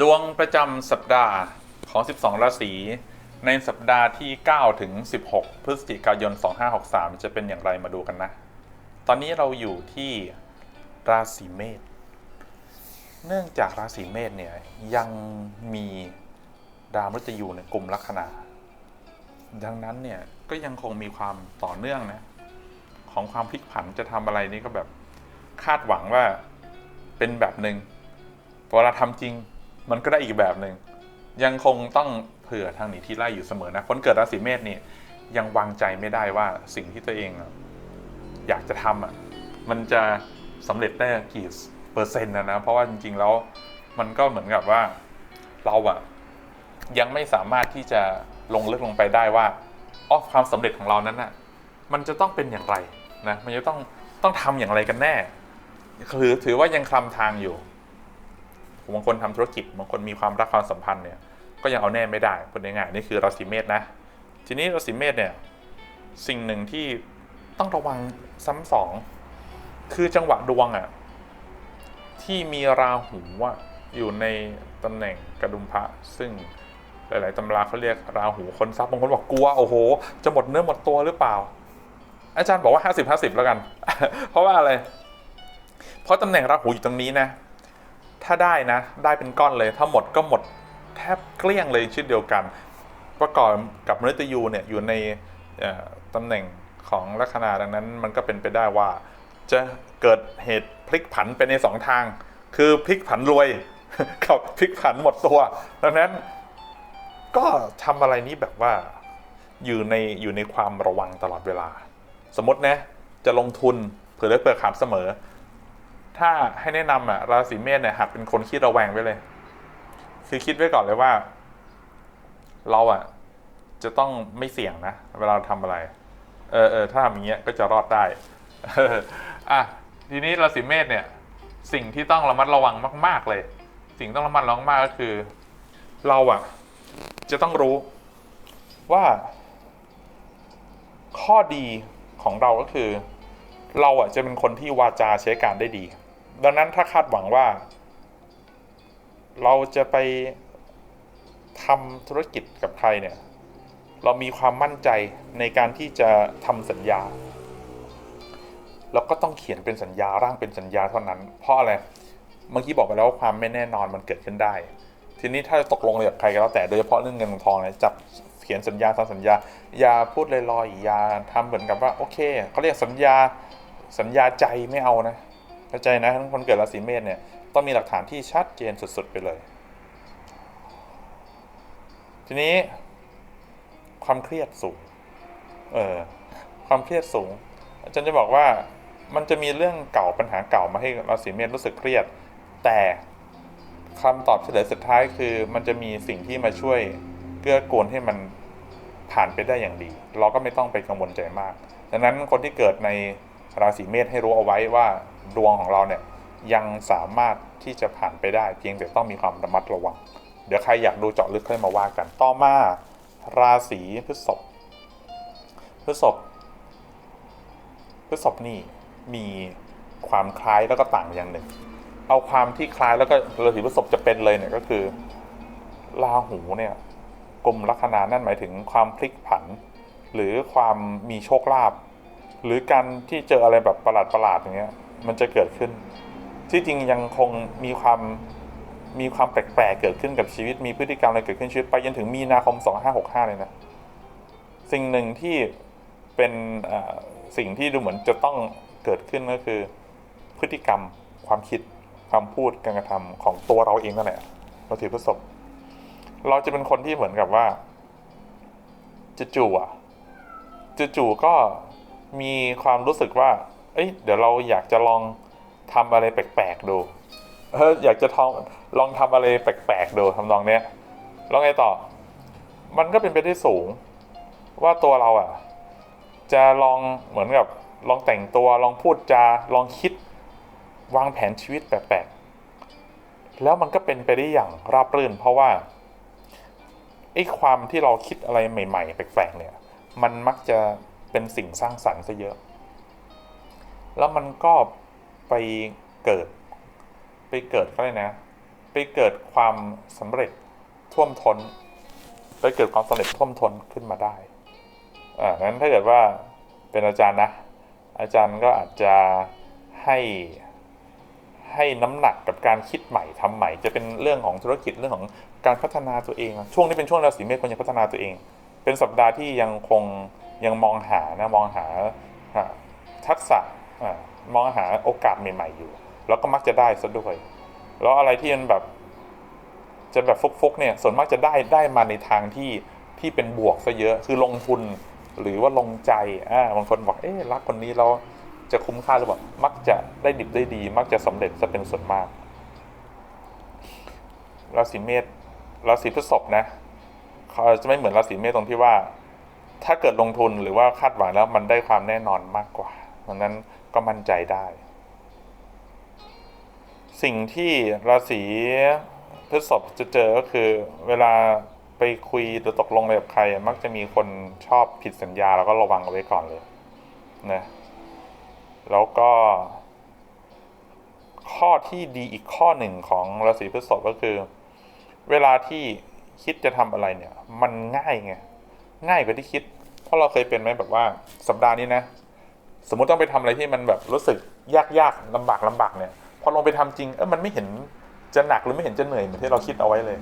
ดวงประจำสัปดาห์ของ 12 ราศีในสัปดาห์ที่ 9 ถึง 16 พฤศจิกายน 2563 จะเป็นอย่างไรมาดูกันนะ ตอนนี้เราอยู่ที่ราศีเมษ เนื่องจากราศีเมษเนี่ยยังมีดาวมฤตยูในกลุ่มลัคนา ดังนั้นเนี่ยก็ยังคงมีความต่อเนื่องนะของความพลิกผันจะทำอะไรนี่ก็แบบคาดหวังว่าเป็นแบบหนึ่งพอเวลาทำจริง มันก็ได้อีกแบบหนึ่งยังคงต้องเผื่อทางหนีที่ไล่อยู่เสมอนะคนเกิดราศีเมษนี่ยังวางใจไม่ได้ว่าสิ่งที่ตัวเองอยากจะทำอะมันจะสำเร็จได้กี่เปอร์เซ็นต์นะนะเพราะว่าจริงๆแล้วมันก็เหมือนกับว่าเราอะยังไม่สามารถที่จะลงลึกลงไปได้ว่าอ๋อความสำเร็จของเรานั้นน่ะมันจะต้องเป็นอย่างไรนะมันจะต้องต้องทำอย่างไรกันแน่คือถือว่ายังคลำทางอยู่ บางคนทำธุรกิจบางคนมีความรักความสัมพันธ์เนี่ยก็ยังเอาแน่ไม่ได้พูดง่ายๆนี่คือราศีเมษนะ ทีนี้ราศีเมษเนี่ยสิ่งหนึ่งที่ต้องระวังซ้ำสองคือจังหวะดวงอะ่ะที่มีราหูอะอยู่ในตำแหน่งกระดุมพระ ซึ่งหลาย ๆตำราเขาเรียกราหูคนทรัพย์บางคนบอกกลัวโอ้โห จะหมดเนื้อหมดตัวหรือเปล่า อาจารย์บอกว่า 50 50 แล้วกัน เพราะว่าอะไร เพราะตำแหน่งราหูอยู่ตรงนี้นะ ถ้าได้นะ ได้เป็นก้อนเลย ถ้าหมดก็หมดแทบเกลี้ยงเลยเช่นเดียวกัน ประกอบกับมฤตยูเนี่ยอยู่ในตำแหน่งของลัคนาดังนั้น มันก็เป็นไปได้ว่า จะเกิดเหตุพลิกผันไปในสองทาง คือพลิกผันรวยกับพลิกผันหมดตัว ดังนั้นก็ทำอะไรนี้แบบว่าอยู่ในอยู่ในความระวังตลอดเวลา สมมตินะจะลงทุนเผื่อได้เปิดขามเสมอ ถ้าให้แนะนำอะราศีเมษเนี่ยหัดเป็นคนขี้ระแวงไว้เลย คือคิดไว้ก่อนเลยว่า เราอะ จะต้องไม่เสี่ยงนะเวลาเราทำอะไร เออเออถ้าทำอย่างเงี้ยก็จะรอดได้อออะทีนี้ราศีเมษเนี่ย สิ่งที่ต้องระมัดระวังมาก ๆ เลย สิ่งต้องระมัดระวังมากก็คือ เราอะ จะต้องรู้ว่า ข้อดีของเราก็คือ เราอะจะเป็นคนที่วาจาใช้การได้ดี ดังนั้นถ้าคาดหวังว่า เราจะไปทำธุรกิจกับใครเนี่ย เรามีความมั่นใจในการที่จะทำสัญญาเราก็ต้องเขียนเป็นสัญญาร่างเป็นสัญญาเท่านั้น เพราะอะไร เมื่อกี้บอกไปแล้วว่าความไม่แน่นอนมันเกิดขึ้นได้ ทีนี้ถ้าตกลงกับใครก็แล้วแต่โดยเฉพาะเรื่องเงินทองเนี่ยจับเขียนสัญญาทำสัญญา อย่าพูดลอยๆอย่าทำเหมือนกับว่าโอเคเขาเรียกสัญญาสัญญาใจไม่เอานะ เข้าใจนะทั้งคนเกิดราศีเมษเนี่ยต้องมีหลักฐานที่ชัดเจนสุดๆไปเลย ทีนี้ความเครียดสูง เออความเครียดสูง อาจารย์จะบอกว่ามันจะมีเรื่องเก่าปัญหาเก่ามาให้ราศีเมษรู้สึกเครียด แต่คำตอบเฉลยสุดท้ายคือ มันจะมีสิ่งที่มาช่วยเกื้อกูลให้มันผ่านไปได้อย่างดี เราก็ไม่ต้องไปกังวลใจมาก ดังนั้นคนที่เกิดในราศีเมษให้รู้เอาไว้ว่า ดวงของเราเนี่ยยังสามารถที่จะผ่านไปได้เพียงแต่ต้องมีความระมัดระวัง เดี๋ยวใครอยากดูเจาะลึกค่อยมาว่ากัน ต่อมาราศีพฤษภพฤษภพฤษภนี่มีความคล้ายแล้วก็ต่างอย่างหนึ่ง เอาความที่คล้ายแล้วก็ราศีพฤษภจะเป็นเลยเนี่ยก็คือราหูเนี่ยกลมลัคนานั่นหมายถึงความพลิกผัน หรือความมีโชคลาภหรือการที่เจออะไรแบบประหลาดประหลาดๆอย่างเงี้ย มันจะเกิดขึ้น ที่จริงยังคงมีความมีความแปลกๆเกิดขึ้นกับชีวิตมีพฤติกรรมอะไรเกิดขึ้นชีวิตไปจนถึงมีนาคม 2565 เลยนะ สิ่งหนึ่งที่เป็นสิ่งที่ดูเหมือนจะต้องเกิดขึ้นก็คือ พฤติกรรมความคิดคำพูดการกระทำของตัวเราเองนั่นแหละเราถือพฤษภเราจะเป็นคนที่เหมือนกับว่าจู่ๆอะจู่ๆก็มีความรู้สึกว่า เอ้ยเดี๋ยวเราอยากจะลองทำอะไรแปลกๆดูเอออยากจะทองลองทำอะไรแปลกๆดูทำนองเนี้ยแล้วไงต่อ มันก็เป็นไปได้สูง ว่าตัวเราอะ จะลองเหมือนกับลองแต่งตัวลองพูดจาลองคิดวางแผนชีวิตแปลกๆแล้วมันก็เป็นไปได้อย่างราบรื่น เพราะว่าไอ้ความที่เราคิดอะไรใหม่ ๆ แปลกๆเนี่ย มันมักจะเป็นสิ่งสร้างสรรค์ซะเยอะ แล้วมันก็ไปเกิด ไปเกิดก็เลยนะ ไปเกิดความสำเร็จท่วมท้น ไปเกิดความสำเร็จท่วมท้นขึ้นมาได้อ่างั้นถ้าเกิดว่าเป็นอาจารย์นะ อาจารย์ก็อาจจะให้ให้น้ำหนักกับการคิดใหม่ทำใหม่ จะเป็นเรื่องของธุรกิจเรื่องของการพัฒนาตัวเอง ช่วงนี้เป็นช่วงราศีเมษคนยังพัฒนาตัวเอง เป็นสัปดาห์ที่ยังคงยังมองหานะมองหาทักษะ มองหาโอกาสใหม่ๆอยู่ แล้วก็มักจะได้ซะด้วย แล้วอะไรที่มันแบบ จะแบบฟุกๆ เนี่ย ส่วนมากจะได้ได้มาในทางที่ที่เป็นบวกซะเยอะ คือลงทุนหรือว่าลงใจอ่าบางคนบอกเอ๊ะรักคนนี้เราจะคุ้มค่าหรือเปล่ามักจะได้ดิบได้ดี มักจะสำเร็จจะเป็นส่วนมากราศีเมษราศีพฤษภนะเขาจะไม่เหมือนราศีเมษตรงที่ว่า ถ้าเกิดลงทุนหรือว่าคาดหวังแล้วมันได้ความแน่นอนมากกว่าดังนั้น ก็มั่นใจได้ สิ่งที่ราศีพฤษภจะเจอก็คือเวลาไปคุยหรือตกลงอะไรกับใคร มักจะมีคนชอบผิดสัญญาแล้วก็ระวังเอาไว้ก่อนเลยนะแล้วก็ ข้อที่ดีอีกข้อหนึ่งของราศีพฤษภก็คือ เวลาที่คิดจะทำอะไรเนี่ย มันง่ายไงง่ายกว่าที่คิด เพราะเราเคยเป็นไหมแบบว่า สัปดาห์นี้นะ สมมติต้องไปทำอะไรที่มันแบบรู้สึกยากยากลำบากลำบากเนี่ย พอลงไปทำจริงเออมันไม่เห็นจะหนักหรือไม่เห็นจะเหนื่อยเหมือนที่เราคิดเอาไว้เลย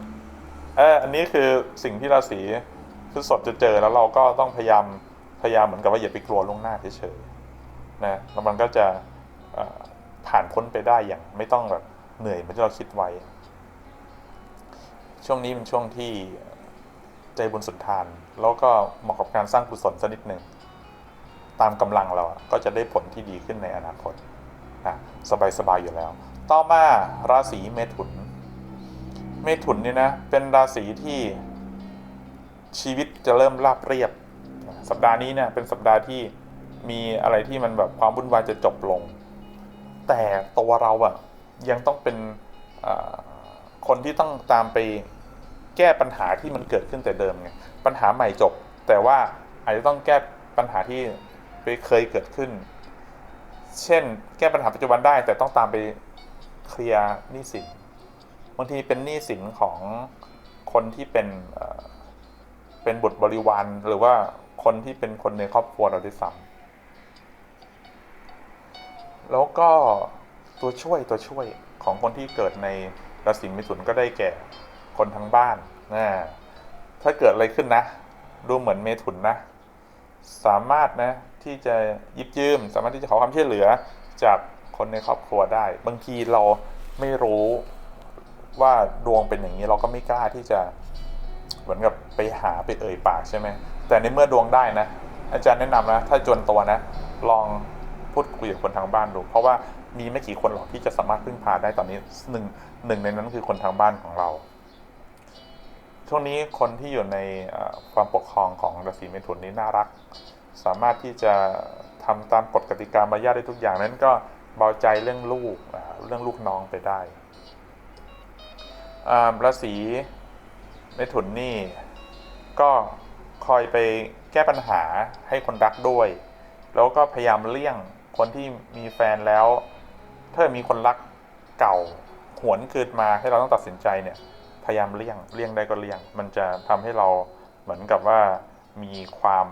เอออันนี้คือสิ่งที่ราศีพฤษภจะเจอแล้วเราก็ต้องพยายามพยายามเหมือนกับว่าอย่าไปกลัวล่วงหน้าเฉยๆนะแล้วมันก็จะผ่านพ้นไปได้อย่างไม่ต้องแบบเหนื่อยเหมือนที่เราคิดไว้ ช่วงนี้เป็นช่วงที่ใจบุญสุนทาน แล้วก็เหมาะกับการสร้างกุศลสักนิดหนึ่ง ตามกำลังเราอะก็จะได้ผลที่ดีขึ้นในอนาคตนะสบายๆอยู่แล้ว ต่อมาราศีเมถุน เมถุนเนี่ยนะเป็นราศีที่ชีวิตจะเริ่มราบเรียบ สัปดาห์นี้เนี่ยเป็นสัปดาห์ที่มีอะไรที่มันแบบความวุ่นวายจะจบลง แต่ตัวเราอะยังต้องเป็นคนที่ต้องตามไปแก้ปัญหาที่มันเกิดขึ้นแต่เดิมไงปัญหาใหม่จบ แต่ว่าอาจจะต้องแก้ปัญหาที่ เคยเกิดขึ้น เช่น แก้ปัญหาปัจจุบันได้ แต่ต้องตามไปเคลียร์หนี้สินบางทีเป็นหนี้สินของคนที่เป็นเอ่อเป็นบุตรบริวารหรือว่าคนที่เป็นคนในครอบครัวเราด้วยซ้ำแล้วก็ตัวช่วยตัวช่วยของคนที่เกิดในราศีมิถุนก็ได้แก่คนทั้งบ้านนะถ้าเกิดอะไรขึ้นนะ ดูเหมือนเมถุนนะ สามารถนะ ที่จะยิบยืม สามารถที่จะขอความช่วยเหลือจากคนในครอบครัวได้ บางทีเราไม่รู้ว่าดวงเป็นอย่างนี้เราก็ไม่กล้าที่จะเหมือนกับไปหาไปเอ่ยปากใช่ไหมแต่ในเมื่อดวงได้นะ อาจารย์แนะนำนะ ถ้าจนตัวนะ ลองพูดคุยกับคนทางบ้านดู เพราะว่ามีไม่กี่คนหรอกที่จะสามารถพึ่งพาได้ตอนนี้หนึ่งหนึ่งในนั้นคือคนทางบ้านของเรา ช่วงนี้คนที่อยู่ในความปกครองของราศีเมถุนนี้น่ารัก สามารถที่จะทำตามกฎกติกามารยาทได้ทุกอย่างนั้นก็เบาใจเรื่องลูกเรื่องลูกน้องไปได้อ่าราศีเมถุนนี่ก็คอยไปแก้ปัญหาให้คนรักด้วย แล้วก็พยายามเลี่ยงคนที่มีแฟนแล้ว ถ้ามีคนรักเก่าหวนคืนมาให้เราต้องตัดสินใจเนี่ย พยายามเลี่ยงเลี่ยงได้ก็เลี่ยง มันจะทำให้เราเหมือนกับว่ามีความ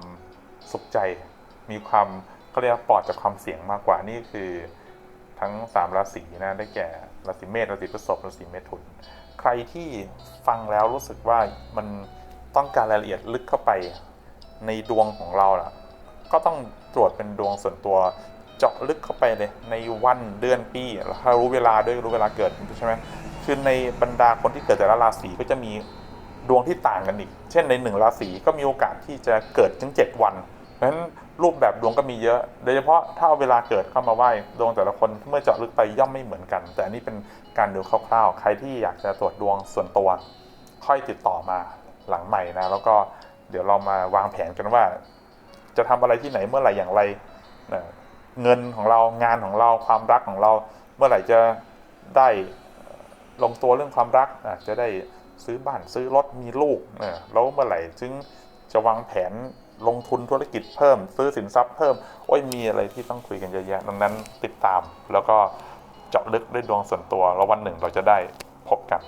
สุขใจ มีความเขาเรียกว่าปลอดจากความเสี่ยงมากกว่านี่คือทั้งสามราศีนะได้แก่ราศีเมษราศีพฤษภราศีเมถุน ใครที่ฟังแล้วรู้สึกว่ามันต้องการรายละเอียดลึกเข้าไปในดวงของเราล่ะ ก็ต้องตรวจเป็นดวงส่วนตัวเจาะลึกเข้าไปเลยในวันเดือนปีแล้วถ้ารู้เวลาด้วยรู้เวลาเกิดใช่ไหมคือในบรรดาคนที่เกิดแต่ละราศีก็จะมี ดวงที่ต่างกันอีก เช่นในหนึ่งราศีก็มีโอกาสที่จะเกิดถึง 7 วันเพราะฉะนั้นรูปแบบดวงก็มีเยอะ โดยเฉพาะถ้าเอาเวลาเกิดเข้ามาไหว้ดวงแต่ละคนเมื่อเจาะลึกไปย่อมไม่เหมือนกัน แต่อันนี้เป็นการดูคร่าวๆ ใครที่อยากจะตรวจดวงส่วนตัว ค่อยติดต่อมาหลังใหม่นะ แล้วก็เดี๋ยวเรามาวางแผนกันว่า จะทำอะไรที่ไหนเมื่อไหร่อย่างไรเงินของเรางานของเราความรักของเรา เมื่อไหร่จะได้ลงตัวเรื่องความรักจะได้ ซื้อบ้านซื้อรถมีลูกเออแล้วเมื่อไหร่ถึงจะวางแผนลงทุนธุรกิจเพิ่ม ซื้อสินทรัพย์เพิ่ม โอ้ยมีอะไรที่ต้องคุยกันเยอะแยะดังนั้นติดตาม แล้วก็เจาะลึกด้วยดวงส่วนตัวแล้ววันหนึ่งเราจะได้พบกัน